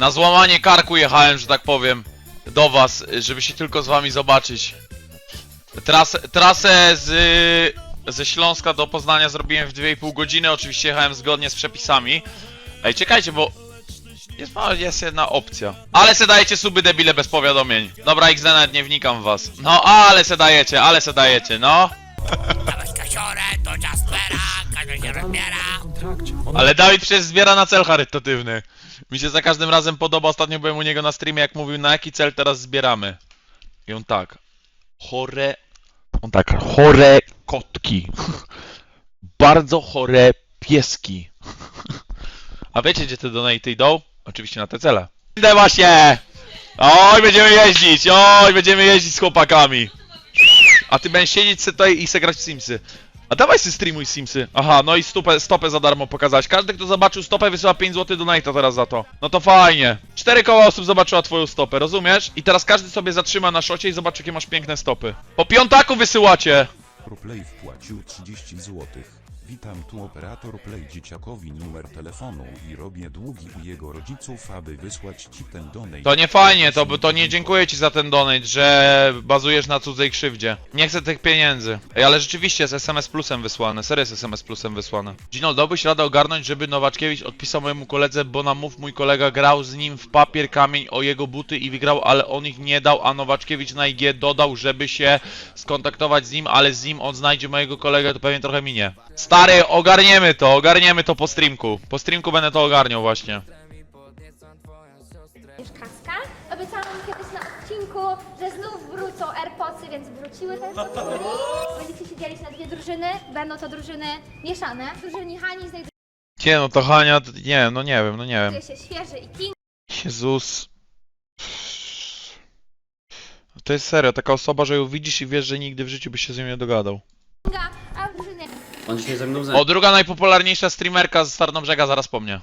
Na złamanie karku jechałem, że tak powiem, do was, żeby się tylko z wami zobaczyć. Trasę, trasę z, ze Śląska do Poznania zrobiłem w 2,5 godziny, oczywiście jechałem zgodnie z przepisami. Ej, czekajcie, bo jest, jest jedna opcja. Ale se dajecie suby debile bez powiadomień. Dobra, XD nawet nie wnikam w was. No, ale se dajecie, ale se dajecie, no. Ale Dawid przecież zbiera na cel charytatywny. Mi się za każdym razem podoba, ostatnio byłem u niego na streamie, jak mówił na jaki cel teraz zbieramy. I on tak. Chore... On tak, chore kotki. Bardzo chore pieski. A wiecie gdzie te donaty idą? Oczywiście na te cele. Idę właśnie! Oj, będziemy jeździć! Oj, będziemy jeździć z chłopakami! A ty będziesz siedzieć tutaj i se grać w Simsy. A dawaj sobie streamuj Simsy. Aha, no i stopę, stopę za darmo pokazać. Każdy, kto zobaczył stopę, wysyła 5 zł donate'a teraz za to. No to fajnie. Cztery koła osób zobaczyła twoją stopę, rozumiesz? I teraz każdy sobie zatrzyma na szocie i zobaczy, jakie masz piękne stopy. Po piątaku wysyłacie! ProPlay wpłacił 30 zł. Witam tu operator Play dzieciakowi numer telefonu i robię długi u jego rodziców, aby wysłać ci ten donate. To nie fajnie, to, to nie dziękuję ci za ten donate, że bazujesz na cudzej krzywdzie. Nie chcę tych pieniędzy. Ej, ale rzeczywiście jest SMS plusem wysłane, serio jest SMS plusem wysłane. Gino, dałbyś radę ogarnąć, żeby Nowaczkiewicz odpisał mojemu koledze, bo na mów mój kolega grał z nim w papier, kamień o jego buty i wygrał, ale on ich nie dał, a Nowaczkiewicz na IG dodał, żeby się skontaktować z nim, ale z nim on znajdzie mojego kolegę, to pewnie trochę minie. Stary, ogarniemy to, ogarniemy to po streamku. Po streamku będę to ogarniał właśnie. Kaska. Obiecałam kiedyś na odcinku, że znów wrócą AirPodsy, więc wróciły te AirPodsy. Będziecie się dzielić na dwie drużyny. Będą to drużyny mieszane. W drużynie Hani znajduje Nie no, to Hania, to- nie, no nie wiem, no nie wiem. się świeży i King. Jezus. To jest serio, taka osoba, że ją widzisz i wiesz, że nigdy w życiu byś się z nią nie dogadał. Kinga, On dzisiaj ze mną O, druga najpopularniejsza streamerka z Starnobrzega zaraz po mnie.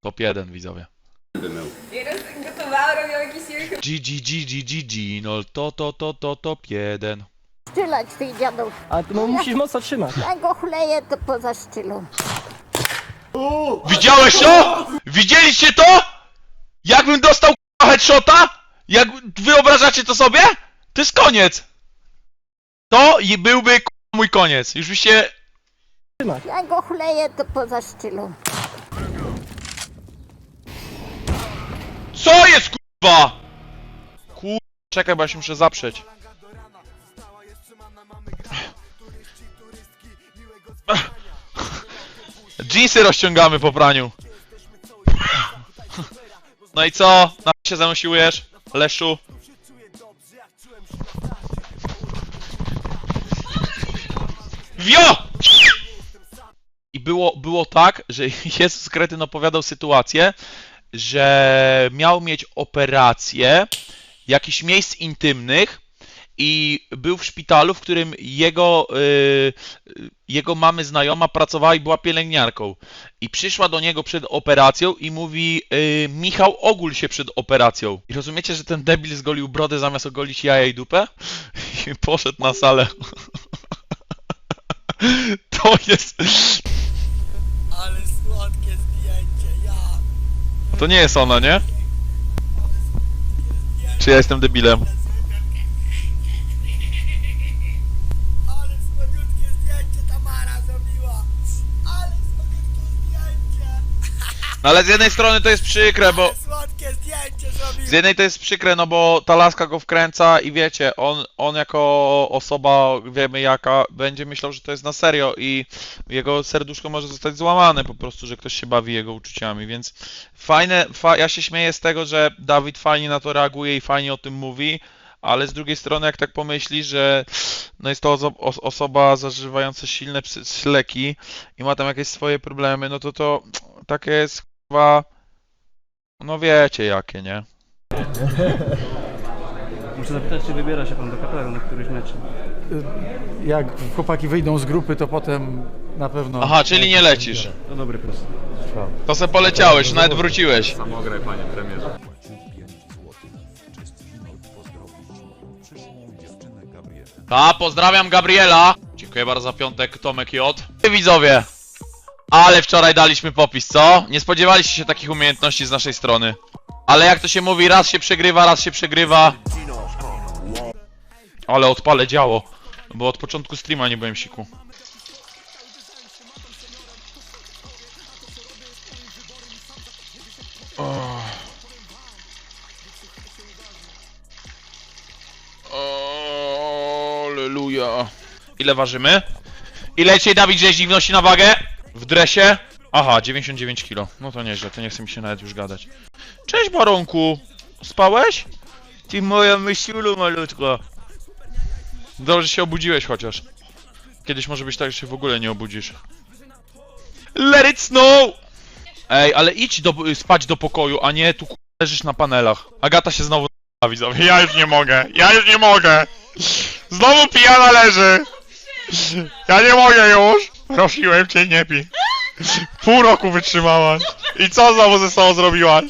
Top 1 widzowie. mył. Nieraz gotowała, robiła jakiś wielki GG, GG, GG, no to, to, to, to, top 1. Szczylać tej dziadów. A no, musisz mocno trzymać. Ja go chleję, to poza szczylą. Widziałeś to? Widzieliście to? Jakbym dostał k***a headshota? Jak wyobrażacie to sobie? To jest koniec. To i byłby mój koniec. Już byście Ja go chleję, to poza szczylą. Co jest kurwa? Kur... Czekaj, bo ja się muszę zaprzeć. Jeansy rozciągamy po praniu. No i co? Na się zanosiłujesz, Leszu? Wio! I było, było tak, że Jezus Kretyn opowiadał sytuację, że miał mieć operację jakichś miejsc intymnych i był w szpitalu, w którym jego, y, y, jego mamy znajoma pracowała i była pielęgniarką. I przyszła do niego przed operacją i mówi y, Michał, ogól się przed operacją. I rozumiecie, że ten debil zgolił brodę zamiast ogolić jaja i dupę? I poszedł na salę. To jest... Ale słodkie zdjęcie, ja. To nie jest ona, nie? Czy ja jestem debilem? Ale słodziutkie zdjęcie Tamara zrobiła. Ale słodziutkie zdjęcie. No ale z jednej strony to jest przykre, bo... Z jednej to jest przykre, no bo ta laska go wkręca i wiecie, on, on jako osoba, wiemy jaka, będzie myślał, że to jest na serio i jego serduszko może zostać złamane po prostu, że ktoś się bawi jego uczuciami, więc fajne, fa ja się śmieję z tego, że Dawid fajnie na to reaguje i fajnie o tym mówi, ale z drugiej strony jak tak pomyśli, że no jest to oso os osoba zażywająca silne leki i ma tam jakieś swoje problemy, no to to takie jest chyba, no wiecie jakie, nie? Muszę zapytać, czy wybiera się pan do Kataru na któryś mecz. jak chłopaki wyjdą z grupy, to potem na pewno... Aha, czyli nie lecisz. To dobry plus. To se poleciałeś, nawet wróciłeś. Płacił 5 zł. Cześć Gino, pozdrowić przyszłą dziewczynę Gabrielę. A, pozdrawiam Gabriela. Dziękuję bardzo za piątek, Tomek J. Ty widzowie, Ale wczoraj daliśmy popis, co? Nie spodziewaliście się takich umiejętności z naszej strony. Ale jak to się mówi, raz się przegrywa, raz się przegrywa. Ale odpalę działo. Bo od początku streama nie byłem siku. O. Aleluja. Ile ważymy? Ile dzisiaj Dawid Rzeźnik wnosi na wagę? W dresie? Aha, 99 kg. No to nieźle, to nie chce mi się nawet już gadać. Cześć Baronku! Spałeś? Ty moja myślulu malutko. Dobrze że się obudziłeś chociaż. Kiedyś może być tak, że się w ogóle nie obudzisz. Let it snow! Ej, ale idź do, spać do pokoju, a nie tu leżysz na panelach. Agata się znowu na widzowie. Ja już nie mogę, ja już nie mogę. Znowu pijana leży. Ja nie mogę już! Prosiłem cię, nie pij. Pół roku wytrzymałaś. I co znowu ze sobą zrobiłaś?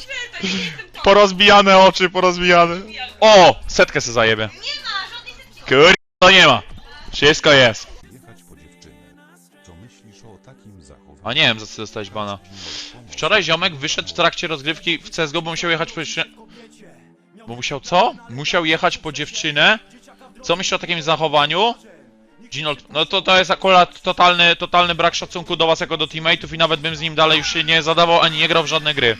Porozbijane oczy, porozbijane. O! Setkę se zajebie. To nie ma. Wszystko jest. Jechać po dziewczynę. Co myślisz o takim zachowaniu? A nie wiem, za co dostałeś bana. Wczoraj ziomek wyszedł w trakcie rozgrywki w CSGO, bo musiał jechać po dziewczynę. Bo musiał co? Musiał jechać po dziewczynę. Co myślisz o takim zachowaniu? Ginold, no to to jest akurat totalny, totalny brak szacunku do was jako do teammateów i nawet bym z nim dalej już się nie zadawał ani nie grał w żadne gry.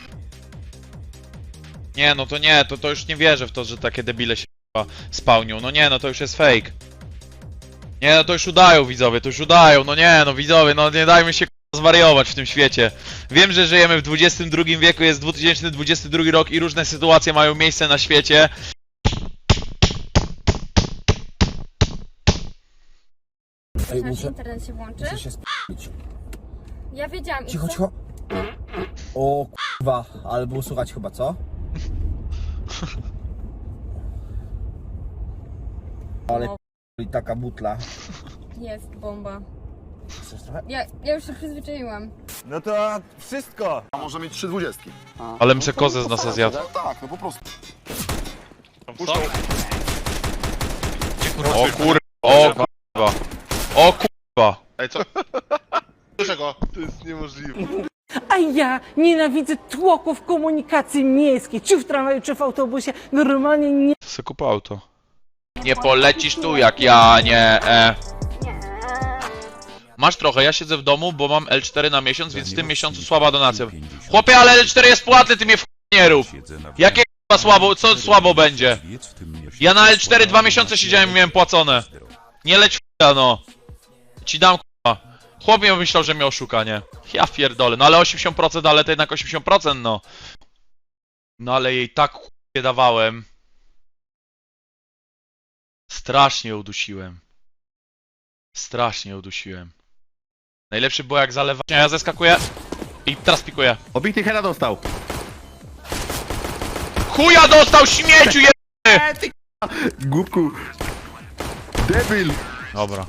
Nie, no to nie, to, to już nie wierzę w to, że takie debile się spełnią. No nie, no to już jest fake. Nie, no to już udają widzowie, to już udają, no nie, no widzowie, no nie dajmy się zwariować w tym świecie. Wiem, że żyjemy w XXI wieku, jest 2022 rok i różne sytuacje mają miejsce na świecie. Nasz internet się włączy. Ja wiedziałam. i Cicho, co? cicho. O kurwa, ale było słuchać chyba, co? Ale No. i taka butla. Jest bomba. Chcesz trochę? Ja, ja już się przyzwyczaiłam. No to wszystko. Ale bym se kozę z nosa zjadł. O kur... O kurwa. O kurwa. A ja nienawidzę tłoków komunikacji miejskiej, czy w tramwaju, czy w autobusie. Normalnie nie Se kup auto. Nie polecisz tu jak ja, nie, e. Masz trochę, ja siedzę w domu, bo mam L4 na miesiąc, więc w tym miesiącu słaba donacja. Chłopie, ale L4 jest płatny, ty mnie w nie rób. Jakie k***a słabo, co słabo będzie? Ja na L4 słaba dwa miesiące siedziałem i miałem płacone. Nie leć w no. Ci dam. Chłop myślał, że mnie oszuka, nie? Ja pierdolę, no ale 80%, ale to jednak 80%, no. No ale jej tak k***a dawałem. Strasznie udusiłem. Strasznie udusiłem. Najlepszy było jak zalewa... Ja zeskakuję i teraz pikuję. Obity heada dostał. Chuja dostał śmieciu je... Głupku. Debil. Dobra.